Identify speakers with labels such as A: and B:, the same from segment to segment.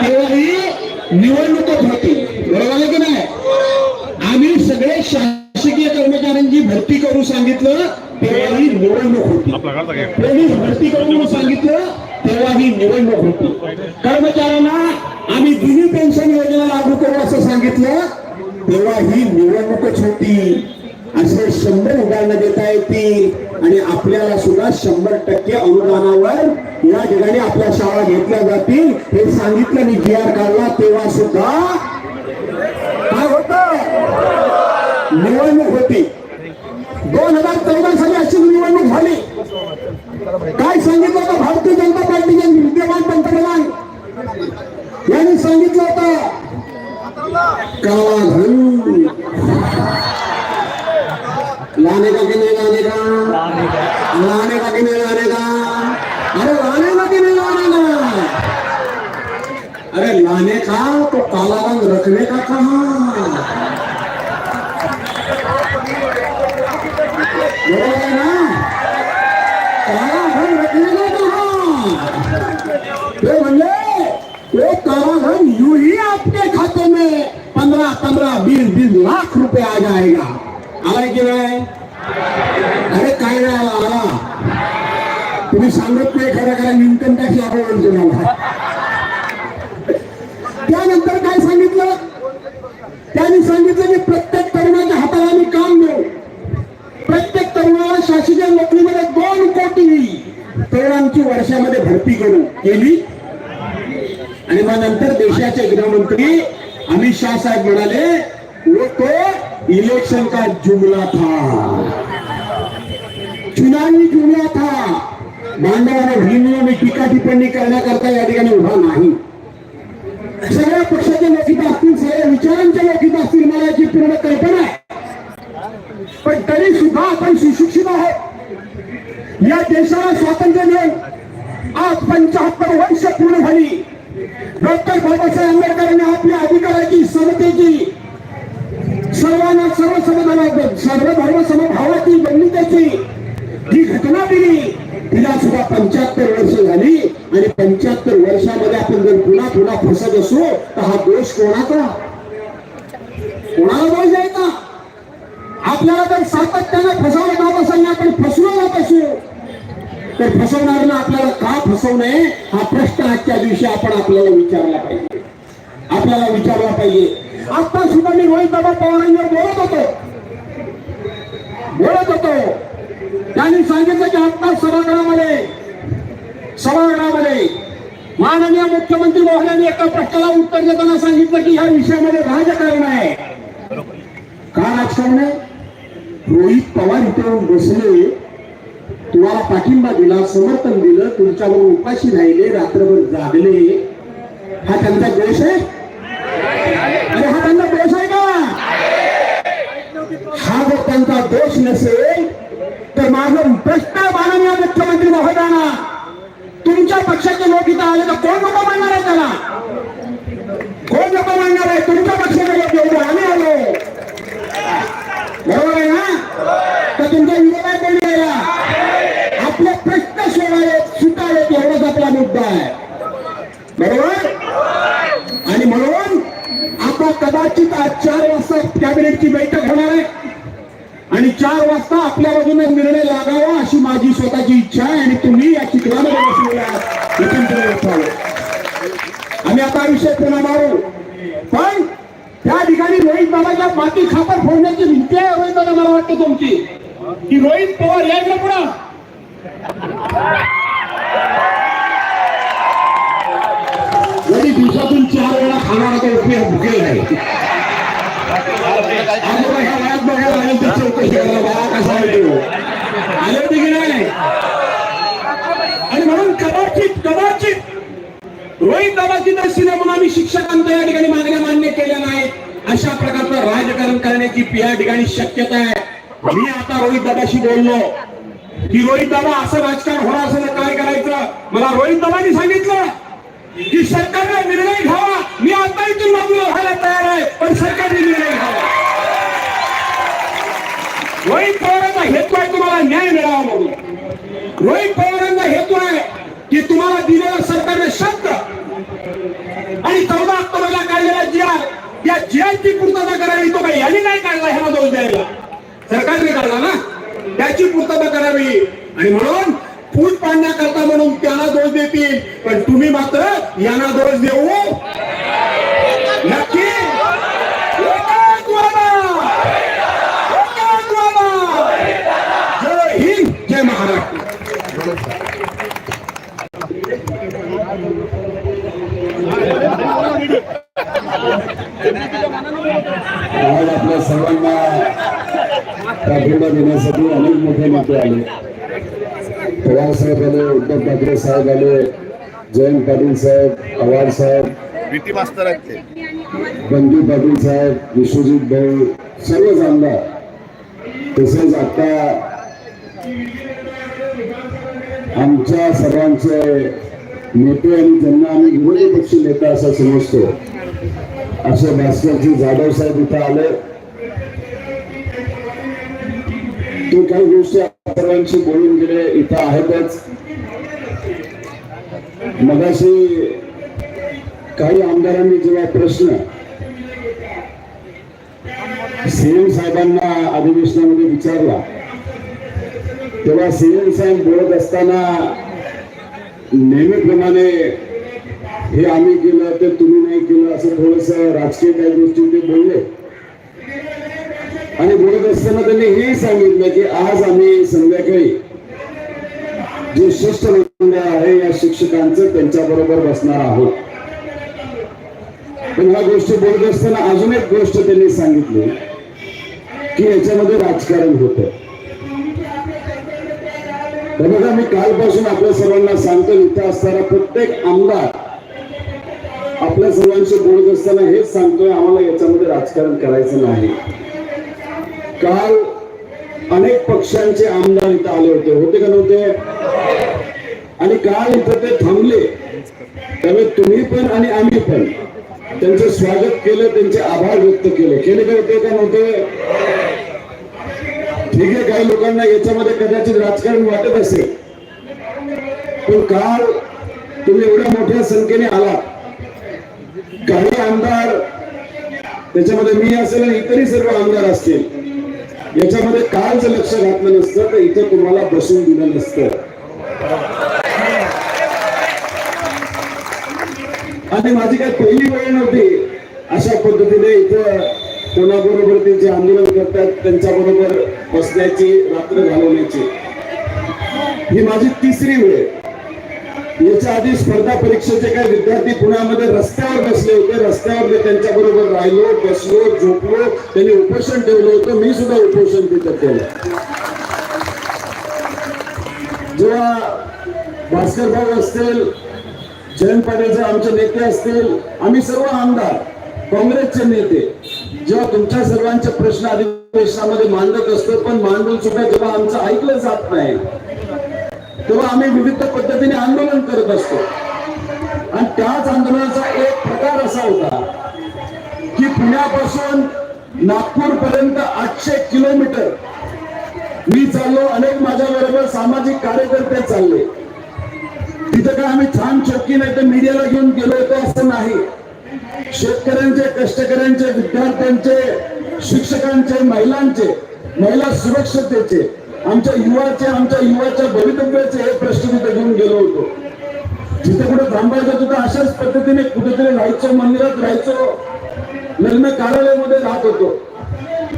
A: तेव्हाही निवडणूकच होती बरोबर आहे की नाही? आम्ही सगळे शासकीय कर्मचाऱ्यांची भरती करू सांगितलं तेव्हाही निवडणूक होती. पोलीस भरती करू म्हणून सांगितलं तेव्हाही निवडणूक होती. कर्मचाऱ्यांना आम्ही जुनी पेन्शन योजना लागू करू असं सांगितलं तेव्हा ही निवडणूकच होती. असे शंभर उदाहरणं देता येतील. आणि आपल्याला सुद्धा शंभर टक्के अनुदानावर या ठिकाणी आपल्या शाळा घेतल्या जातील. हे सांगितलं मी जी आर काढला तेव्हा सुद्धा काय होत? निवडणूक होती. दोन हजार चौदा साली अशी निवडणूक झाली. काय सांगितलं होतं? भारतीय जनता पार्टीचे विद्यमान पंतप्रधान यांनी सांगितलं होतं काळा धन लाने का कि नहीं लाने का लाने का कि नहीं लाने का अरे लाने का कि नहीं लाने का अरे लाने का तो काला रंग रखने का कहा बरोबर आहे ना काला धन रखने का कहा ते वो ही आपके खाते में. पंद्रह पंद्रह बीस बीस लाख रुपए आ जाएगा आलाय की नाही? अरे काय नाही आला तुम्ही सांगत नाही खरं खरं इन्कम टॅक्स लागू तुम्हाला त्यानंतर काय सांगितलं त्यांनी सांगितलं की प्रत्येक तरुणाच्या हाताला आम्ही काम देऊ प्रत्येक तरुणाला शासकीय नोकरीमध्ये दोन कोटी तरुणांची वर्षामध्ये भरती करू केली. आणि मग नंतर देशाचे गृहमंत्री अमित शाह साहेब म्हणाले वो तो इलेक्शन का जुमला था? चुनावी जुमला था. मांडवाने भिन्न मी टीका टिप्पणी करण्याकरता या ठिकाणी उभा नाही. सगळ्या पक्षाच्या लोक असतील सगळ्या विचारांच्या लोक असतील मला याची पूर्ण कल्पना आहे. पण तरी सुद्धा आपण सुशिक्षित आहोत. या देशाला स्वातंत्र्य मिळून आज पंचाहत्तर वर्ष पूर्ण झाली. डॉक्टर बाबासाहेब आंबेडकरांनी आपल्या अधिकाराची समतेची सर्वांना सर्व समधान सर्व धर्म समभावाची बंधुतेची ही घटना दिली. तिला सुद्धा पंच्याहत्तर वर्ष झाली. आणि पंच्याहत्तर वर्षामध्ये आपण जर पुन्हा पुन्हा फसत असू तर हा दोष कोणाचा? कोणाला दोष आहे आपल्याला जर सातत्यानं फसवलं जात असेल आपण फसलो जात असू तर फसवणाऱ्यांना आपल्याला का फसवू नये हा प्रश्न आजच्या दिवशी आपण आपल्याला विचारला पाहिजे. आपल्याला विचारला पाहिजे. आता सुद्धा मी रोहित बाबा पवारांवर बोलत होतो. बोलत होतो. त्यांनी सांगितलं की आत्ता सभागृहामध्ये सभागृहामध्ये माननीय मुख्यमंत्री महोदयांनी एका प्रश्नाला उत्तर देताना सांगितलं की ह्या विषयामध्ये राजकारण आहे. का राजकारण आहे रोहित पवार इथे बसले. तुम्हाला पाठिंबा दिला, समर्थन दिलं, तुमच्यावर उपाशी राहिले, रात्रभर जागले. हा त्यांचा आहे? अरे हा त्यांचा दोष आहे का? हा जर त्यांचा दोष नसेल, तर माझं प्रश्न माननीय मुख्यमंत्री महोदयांना, तुमच्या पक्षाचे लोक इथं आले तर कोण नको मानणार आहे त्याला? कोण नको मानणार आहे? तुमच्या पक्षाचे लोक एवढे आम्ही आलो. बरोबर आहे ना? तर तुमचा विरोध कोणी यायला आपले प्रश्न सोडावेत एवढाच आपला मुद्दा आहे बरोबर? आणि म्हणून आता कदाचित आज चार वाजता कॅबिनेटची बैठक होणार आहे. आणि चार वाजता आपल्या बाजूने निर्णय लागावा अशी माझी स्वतःची इच्छा आहे आणि तुम्ही या चित्रामध्ये बसलेल्या आम्ही आता विषय पुन्हा मारू. पण त्या ठिकाणी रोहित बाबाच्या माती खापर फोडण्याची भीती आहे रोहित दादा मला वाटतं तुमची. की रोहित पवार यायला पुढं. जरी दिवसातून चार वेळा खाणार आता उपयोग भुकेल नाही. वयात बघायला लागेल तर चौकशी करायला बाबा कसा आहे तो. आले होते की नाही? आणि म्हणून कदाचित कदाचित रोहित दादाची दृष्टीने म्हणून आम्ही शिक्षकांच्या या ठिकाणी मागण्या मान्य केल्या नाहीत. अशा प्रकारचं राजकारण करण्याची या ठिकाणी शक्यता आहे. मी आता रोहित दादाशी बोललो. की रोहित दादा असं राजकारण होणार असेल काय करायचं? मला रोहित दादानी सांगितलं की सरकारने निर्णय घ्यावा. मी आता इथून बाजूला व्हायला तयार आहे पण सरकारने निर्णय घ्यावा. रोहित पवारांचा हेतू आहे तुम्हाला न्याय मिळावा म्हणून. रोहित पवारांचा हेतू आहे की तुम्हाला दिलेला सरकारने शब्द या जियांची पूर्तता करायला तो काही यांनी नाही काढला ह्याला दोष द्यायला. सरकारने काढला ना? त्याची पूर्तता करावी. आणि म्हणून फूट पाडण्याकरता म्हणून त्यांना दोष देतील. पण तुम्ही मात्र यांना दोष देऊ नक्की. जय हिंद जय महाराष्ट्र.
B: आपल्या सर्वांना. पाठिंबा देण्यासाठी अनेक मोठे नेते आले. पवार साहेब आले उद्धव ठाकरे साहेब आले जयंत पाटील साहेब पवार साहेब बंधू पाटील साहेब विश्वजित भाऊ सर्वच आमदार तसेच आता आमच्या सर्वांचे नेते आणि ज्यांना आम्ही विरोधी पक्षी नेता असं समजतो असे भास्करजी जाधव साहेब इथं आले. इतर काही गोष्टी सर्वांशी बोलून गेले इथं आहेतच. मगाशी काही आमदारांनी जेव्हा प्रश्न सीएम साहेबांना अधिवेशनामध्ये विचारला तेव्हा सीएम साहेब बोलत असताना नेहमीप्रमाणे हे आम्ही केलं ते तुम्ही नाही केलं असं थोडस राजकीय काही गोष्टी ते बोलले. आणि बोलत असताना त्यांनी हे सांगितलं की आज आम्ही संध्याकाळी जे शिष्टमंडळ आहे या शिक्षकांचं त्यांच्या बरोबर बसणार आहोत. पण ह्या गोष्टी बोलत असताना अजून एक गोष्ट त्यांनी सांगितली की याच्यामध्ये राजकारण होत. बघा मी कालपासून आपल्या सर्वांना सांगतो इथं असताना प्रत्येक आमदार आपल्या सर्वांशी बोलत असताना हेच सांगतोय आम्हाला याच्यामध्ये राजकारण करायचं नाही. काल अनेक पक्षांचे आमदार इथं आले होते. होते का नव्हते? आणि काल इथं ते थांबले. त्यामुळे तुम्ही पण आणि आम्ही पण त्यांचं स्वागत केलं त्यांचे आभार व्यक्त केले. केले का होते का नव्हते? ठीक आहे काही लोकांना याच्यामध्ये कदाचित राजकारण वाटत असेल. पण काल तुम्ही एवढ्या मोठ्या संख्येने आला. काही आमदार त्याच्यामध्ये मी असेल आणि इतरही सर्व आमदार असतील. याच्यामध्ये काल जर लक्ष घातलं नसतं तर इथं तुम्हाला बसून दिलं नसतं. आणि माझी काय पहिली वेळ नव्हती अशा पद्धतीने इथं कोणाबरोबर ते जे आंदोलन करतात त्यांच्या बरोबर बसण्याची रात्र घालवण्याची. ही माझी तिसरी वेळ. याच्या आधी स्पर्धा परीक्षेचे काही विद्यार्थी पुण्यामध्ये रस्त्यावर बसले होते. रस्त्यावर त्यांच्या बरोबर राहिलो बसलो झोपलो. त्यांनी उपोषण ठेवलं होतं. मी सुद्धा उपोषण तिथं केलं. जेव्हा भास्कर भाऊ असतील जयंत पाटीलचे आमचे नेते असतील आम्ही सर्व आमदार काँग्रेसचे नेते जेव्हा तुमच्या सर्वांचे प्रश्न अधिवेशनामध्ये मांडत असतो पण मांडून सुद्धा जेव्हा आमचं ऐकलं जात नाही तेव्हा आम्ही विविध पद्धतीने आंदोलन करत असतो. आणि त्याच आंदोलनाचा एक प्रकार असा होता की पुण्यापासून नागपूर पर्यंत आठशे किलोमीटर मी चाललो अनेक माझ्या बरोबर सामाजिक कार्यकर्ते चालले. तिथं काय आम्ही छान चौकी नाही तर मीडियाला घेऊन गेलो होतो असं नाही. शेतकऱ्यांचे कष्टकऱ्यांचे विद्यार्थ्यांचे शिक्षकांचे महिलांचे महिला सुरक्षतेचे आमच्या युवाचे आमच्या युवाच्या भवितव्याचे हे प्रश्न तिथे घेऊन गेलो होतो. जिथे कुठे थांबायचं तिथं अशाच पद्धतीने कुठेतरी राहायचो मंदिरात राहायचो. लग्न कार्यालयामध्ये राहत होतो.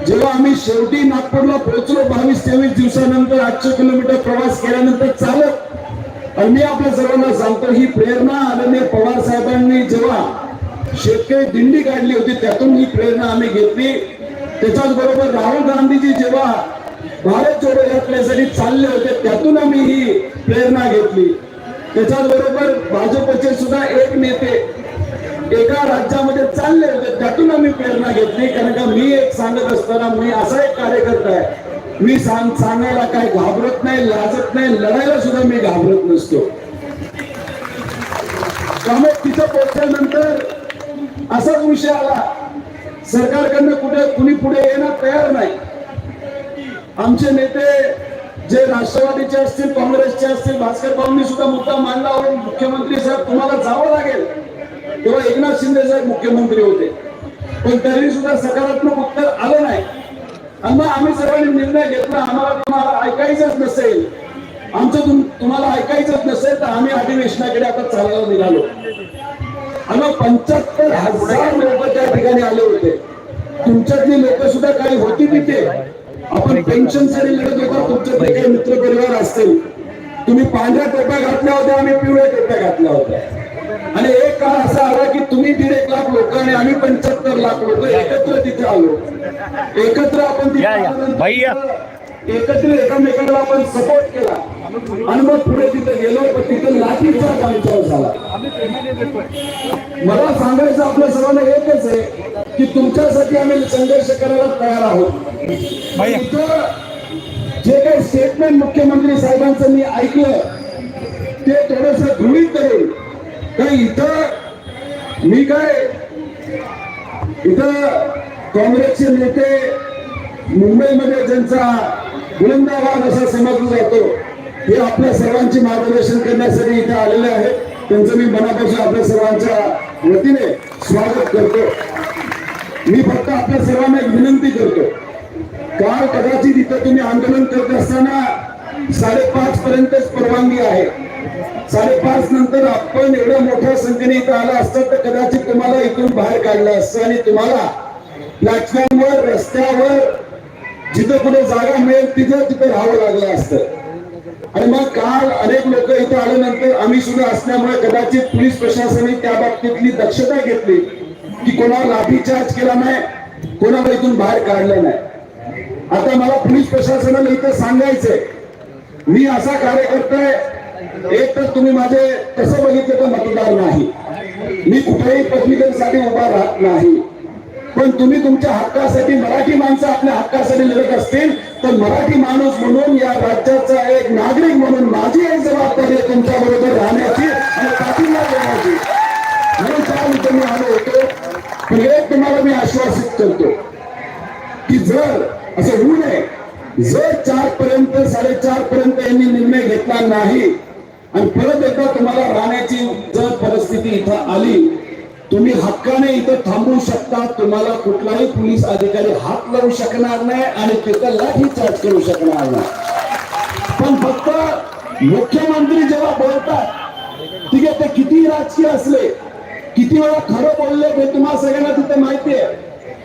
B: जेव्हा आम्ही शेवटी नागपूरला पोहोचलो बावीस तेवीस दिवसानंतर आठशे किलोमीटर प्रवास केल्यानंतर चालत आणि मी आपल्या सर्वांना सांगतो ही प्रेरणा आदरणीय पवार साहेबांनी जेव्हा शेतकरी दिंडी काढली होती त्यातून ही प्रेरणा आम्ही घेतली. त्याच्याच बरोबर राहुल गांधीजी जेव्हा भारत जोडो यात्रेसाठी चालले होते त्यातून आम्ही ही प्रेरणा घेतली. त्याच्याच बरोबर भाजपचे सुद्धा एक नेते एका राज्यामध्ये चालले होते त्यातून आम्ही प्रेरणा घेतली. कारण का मी एक सांगत असताना मी असा एक कार्यकर्ता आहे. मी सांग सांगायला काय घाबरत नाही लाजत नाही लढायला सुद्धा मी घाबरत नसतो. त्यामुळे तिथं पोहोचल्यानंतर असाच विषय आला. सरकारकडनं कुठे कुणी पुढे येणं तयार नाही. आमचे नेते जे राष्ट्रवादीचे असतील काँग्रेसचे असतील भास्कर भाऊंनी सुद्धा मुद्दा मांडला हो मुख्यमंत्री साहेब तुम्हाला जावं लागेल. तेव्हा एकनाथ शिंदे साहेब मुख्यमंत्री होते. पण तरी सुद्धा सकारात्मक उत्तर आलं नाही. आणि मग आम्ही सर्वांनी निर्णय घेतला. आम्हाला तुम्हाला ऐकायचंच नसेल. आमचं तुम्हाला ऐकायचंच नसेल तर आम्ही अधिवेशनाकडे आता चालायला निघालो. आणि पंच्याहत्तर हजार लोक त्या ठिकाणी आले होते. तुमच्यातली लोक सुद्धा काही होती तिथे. आपण पेन्शनसाठी लढत होता तुमच्यातले काही मित्र परिवार असतील तुम्ही पांढऱ्या टोप्या घातल्या होत्या आम्ही पिवळ्या टोप्या घातल्या होत्या. आणि एक काळ असा आला की तुम्ही दीड एक लाख लोक आणि आम्ही पंच्याहत्तर लाख लोक एकत्र तिथे आलो. एकत्र आपण तिथे एकत्र एकमेकांना आपण सपोर्ट केला. आणि मग पुढे तिथे गेलो पण तिथे लाठीचा आमच्यावर झाला. मला सांगायचं आपल्या सर्वांना एकच आहे की तुमच्यासाठी आम्ही संघर्ष करायला तयार आहोत. जे काही स्टेटमेंट मुख्यमंत्री साहेबांचं मी ऐकलं ते थोडस गृहित करेल. तर इथं मी काय इथं काँग्रेसचे नेते मुंबईमध्ये ज्यांचा बुलंदाबाद असा समजला जातो. हे आपल्या सर्वांचे मार्गदर्शन करण्यासाठी इथे आलेले आहेत. त्यांचं मी मनापासून आपल्या सर्वांच्या वतीने स्वागत करतो. मी फक्त आपल्या सर्वांना एक विनंती करतो. काल कदाचित इथं तुम्ही आंदोलन करत असताना साडेपाच पर्यंतच परवानगी आहे. साडेपाच नंतर आपण एवढ्या मोठ्या संख्येने इथं आला असतं तर कदाचित तुम्हाला इथून बाहेर काढलं असतं आणि तुम्हाला प्लॅटफॉर्मवर रस्त्यावर जिथं कुठे जागा मिळेल तिथं तिथं राहावं लागलं असतं. आणि मग काल अनेक लोक इथं आल्यानंतर आम्ही सुद्धा असल्यामुळे कदाचित पोलीस प्रशासनाने त्या बाबतीतली दक्षता घेतली की कोणाला लाठीचार्ज केला नाही कोणाला इथून बाहेर काढलं नाही. आता मला पोलीस प्रशासनाला इथं सांगायचंय मी असा कार्यकर्ता आहे एक तर तुम्ही माझे कसं बघितलं तर मतदार नाही. मी कुठेही पदवीधरसाठी उभा राहत नाही. पण तुम्ही तुमच्या हक्कासाठी मराठी माणसं आपल्या हक्कासाठी लढत असतील तर मराठी माणूस म्हणून या राज्याचा एक नागरिक म्हणून माझी एक जबाबदारी तुमच्या बरोबर राहण्याची आणि पाठिंबा देण्याची. म्हणून त्यानंतर मी आलो होतो. पण एक तुम्हाला मी आश्वासित करतो की जर असं होऊ नये जर चार पर्यंत साडेचार पर्यंत यांनी निर्णय घेतला नाही आणि परत एकदा तुम्हाला राहण्याची जर परिस्थिती इथं आली तुम्ही हक्काने इथं थांबू शकता. तुम्हाला कुठलाही पोलीस अधिकारी हात लावू शकणार नाही आणि तिथं लाठी चार्ज करू शकणार नाही. पण फक्त मुख्यमंत्री जेव्हा बोलतात ठीक आहे ते किती राजकीय असले किती वेळा खरं बोलले ते तुम्हाला सगळ्यांना तिथे माहिती आहे.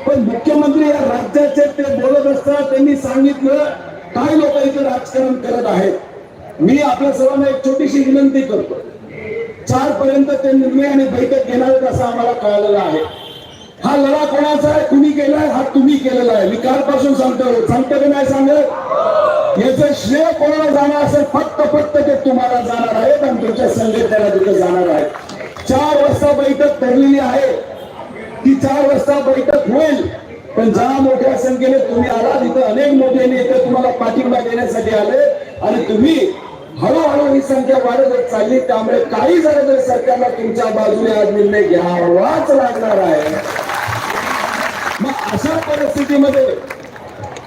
B: पण मुख्यमंत्री या राज्याचे ते बोलत असताना त्यांनी सांगितलं काही लोक इथे राजकारण करत आहेत. मी आपल्या सर्वांना एक छोटीशी विनंती करतो. चार पर्यंत ते निर्णय आणि बैठक घेणार असं आम्हाला कळालेलं आहे. हा लढा कोणाचा आहे? कुणी केलाय हा तुम्ही केलेला आहे. मी कालपासून सांगतो सांगतो की नाही सांगत? याचं श्रेय कोणाला जाणार असेल? फक्त फक्त ते तुम्हाला जाणार आहे आणि तुमच्या संघटनेला तिथे जाणार आहे चार वाजता बैठक ठरलेली आहे. ती चार वाजता बैठक होईल. पण ज्या मोठ्या संख्येने तुम्ही आला तिथं अनेक मोठे नेते तुम्हाला पाठिंबा देण्यासाठी आले. आणि तुम्ही हळूहळू ही संख्या वाढत चालली. त्यामुळे काही झालं तरी सरकारला तुमच्या बाजूने आज निर्णय घ्यावाच लागणार आहे. मग अशा परिस्थितीमध्ये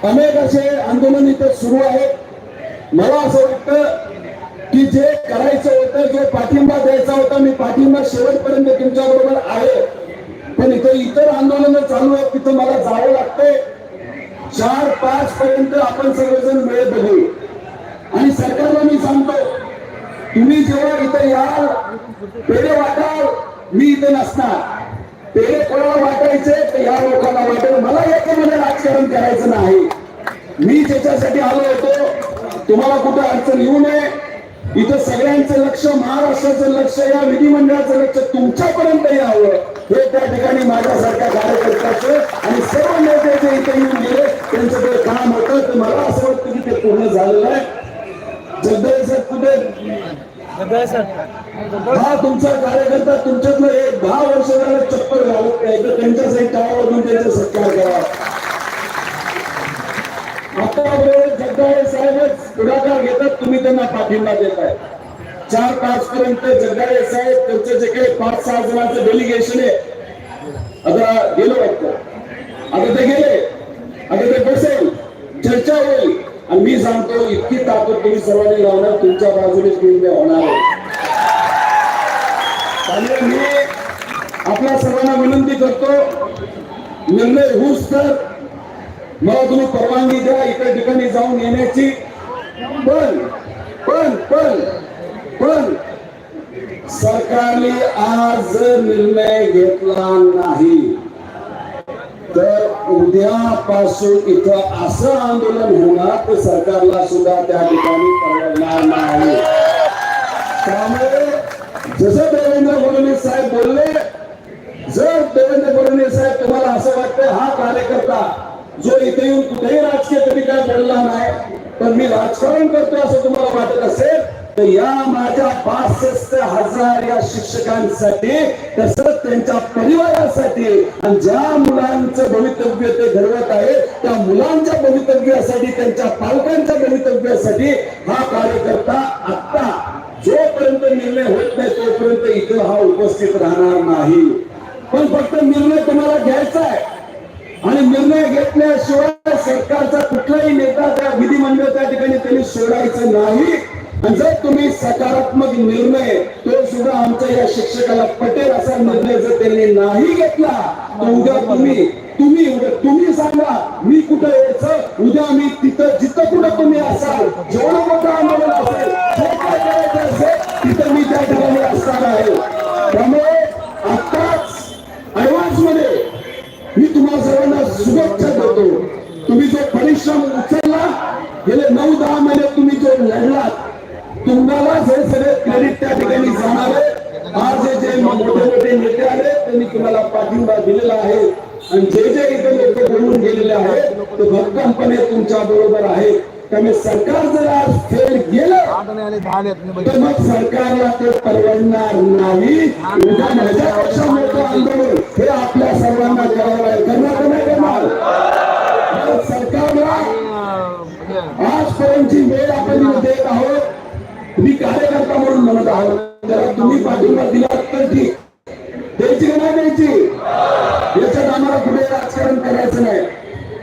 B: अनेक असे आंदोलन इथं सुरू आहेत. मला असं वाटतं की जे करायचं होतं जो पाठिंबा द्यायचा होता मी पाठिंबा शेवटपर्यंत तुमच्या बरोबर आहे. पण इथं इतर आंदोलन चालू आहेत तिथं मला जावं लागतंय. चार पाच पर्यंत आपण सगळेजण वेळ बघू. आणि सरकारला मी सांगतो तुम्ही जेव्हा इथं याल पेढे वाटाल मी इथे नसणार. पेढे कोणाला वाटायचे तर या लोकांना वाटेल. मला याच्यामध्ये राजकारण करायचं नाही. मी ज्याच्यासाठी आलो होतो तुम्हाला कुठं अडचण येऊ नये. इथं सगळ्यांचं लक्ष महाराष्ट्राचं लक्ष या विधिमंडळाचं लक्ष तुमच्यापर्यंत यावं. हे त्या ठिकाणी माझ्यासारख्या कार्यकर्त्याचं आणि सर्व नेते जे इथे येऊन गेले त्यांचं ते काम होतं तर मला असं वाटतं की ते पूर्ण झालेलं आहे. जगदळे सर कुठे? हा तुमचा कार्यकर्ता तुमच्यातलं एक दहा वर्ष झालं चप्पल घालत नाही तर त्यांच्यासाठी टाळावरून त्यांचा सत्कार करा. आतापर्यंत जगदाळे साहेबच पुढाकार घेतात तुम्ही त्यांना पाठिंबा देताय. चार पाच पर्यंत जगदाळे साहेब त्यांचं जे काही पाच सहा जणांचं डेलिगेशन आहे. आता गेलो वाटतं. आता ते गेले. आता ते बसेल. चर्चा होईल. आणि मी सांगतो इतकी ताकद तुम्ही सर्वांनी लावणार तुमच्या बाजूने निर्णय होणार आहे. त्यामुळे मी आपल्या सर्वांना विनंती करतो निर्णय होऊच तर मला तुम्ही परवानगी द्या इतर ठिकाणी जाऊन येण्याची. पण पण पण पण सरकारने आज निर्णय घेतला नाही. तर उद्यापासून इथं असं आंदोलन होणार तर सरकारला सुद्धा त्या ठिकाणी परवडणार नाही. त्यामुळे जसं देवेंद्र फडणवीस साहेब बोलले जर देवेंद्र फडणवीस साहेब तुम्हाला असं वाटतं हा कार्यकर्ता जो इथे येऊन कुठेही राजकीय कधी काय बोलला नाही पण मी राजकारण करतो असं तुम्हाला वाटत असेल तर या माझ्या पासष्ट हजार या शिक्षकांसाठी तसंच त्यांच्या परिवारासाठी ज्या मुलांचं भवितव्य ते घडवत आहे त्या मुलांच्या भवितव्यासाठी त्यांच्या पालकांच्या भवितव्यासाठी हा कार्यकर्ता आता जोपर्यंत निर्णय होत नाही तोपर्यंत इथं हा उपस्थित राहणार नाही. पण फक्त निर्णय तुम्हाला घ्यायचा आहे. आणि निर्णय घेतल्याशिवाय सरकारचा कुठलाही नेता त्या विधिमंडळ त्या ठिकाणी त्यांनी सोडायचं नाही. आणि जर तुम्ही सकारात्मक निर्णय तो सुद्धा आमच्या या शिक्षकाला पटेल असा निर्णय जर त्यांनी नाही घेतला उद्या तुम्ही तुम्ही तुम्ही सांगा मी कुठं यायचं? उद्या मी तिथं जिथं कुठं तुम्ही असाल जेवढं मोठं आंदोलन असेल जे काय करायचं असेल तिथं मी त्या ठिकाणी असणार आहे त्यामुळे आत्ताच ऍडव्हान्समध्ये मी तुम्हाला सर्वांना शुभेच्छा देतो तुम्ही जो परिश्रम उचलला गेले नऊ दहा महिने तुम्ही जो लढलात तुम्हालाच हे सगळे क्रेडिट त्या ठिकाणी जाणार आहे आज हे जे मोठे मोठे नेते आले त्यांनी तुम्हाला पाठिंबा दिलेला आहे आणि जे जे इथे लोक बोलून गेलेले आहेत ते भक्कमपणे तुमच्या बरोबर आहेत त्यामुळे सरकार जर आज फेल गेलं तर मग सरकारला ते परवडणार नाही. उद्या माझ्यापेक्षा मोठं आंदोलन हे आपल्या सर्वांना करावं आहे. करणार का नाही करणार सरकारला आजपर्यंतची वेळ आपण देत आहोत. मी कार्यकर्ता म्हणून म्हणत आहोत. जरा तुम्ही पाठिंबा दिला तर ठीक. द्यायची का नाही द्यायची? याच्यात आम्हाला कुठे राजकारण करायचं नाही.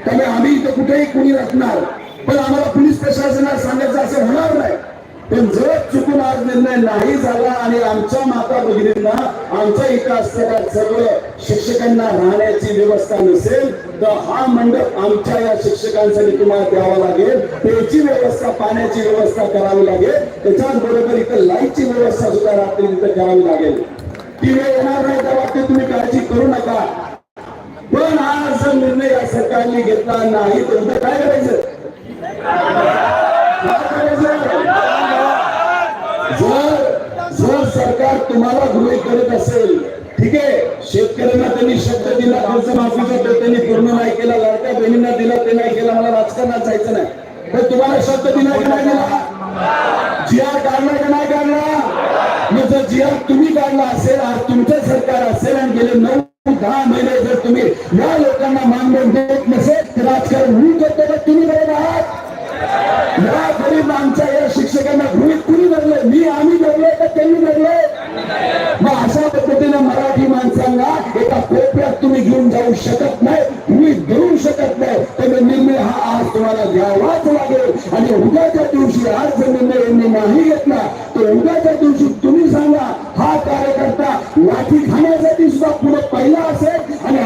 B: त्यामुळे आम्ही इथं कुठेही कुणी असणार पण जर चुकून आज निर्णय नाही झाला आणि आमच्या माता भगिनींना आमच्या इथं असलेल्या सर्व शिक्षकांना राहण्याची व्यवस्था नसेल तर हा मंडप आमच्या या शिक्षकांसाठी तुम्हाला द्यावा लागेल. त्याची व्यवस्था पाण्याची व्यवस्था करावी लागेल. त्याच्याच बरोबर इथं लाईटची व्यवस्था सुद्धा रात्री इथं करावी लागेल. ती वेळ येणार नाही त्या बाबतीत तुम्ही काळजी करू नका. पण हा जर निर्णय या सरकारने घेतला नाही तर काय करायचं काय करायचं? जर जर सरकार तुम्हाला गृहित करत असेल ठीक आहे? शेतकऱ्यांना त्यांनी शब्द दिला कर्जमाफीचा तो त्यांनी पूर्ण नाही केला लाडक्या बहिणींना दिला ते नाही केला मला राजकारणात जायचं नाही. पण तुम्हाला शब्द दिला की नाही दिला? जिआर काढला की नाही काढला? मग जर जिआर तुम्ही काढला असेल आज तुमचं सरकार असेल आणि गेले नऊ दहा महिने जर तुम्ही या लोकांना मानधन देत नसेल तर राजकारण मी करतो तर तुम्ही बरोबर आहात. एका कोपऱ्यात तुम्ही घेऊन जाऊ शकत नाही तुम्ही घेऊ शकत नाही. तर निर्णय हा आज तुम्हाला घ्यावाच लागेल. आणि उद्याच्या दिवशी आज जर निर्णय यांनी नाही घेतला तर उद्याच्या दिवशी तुम्ही सांगा हा कार्यकर्ता लाठी खाण्यासाठी सुद्धा पुढे पहिला असेल आणि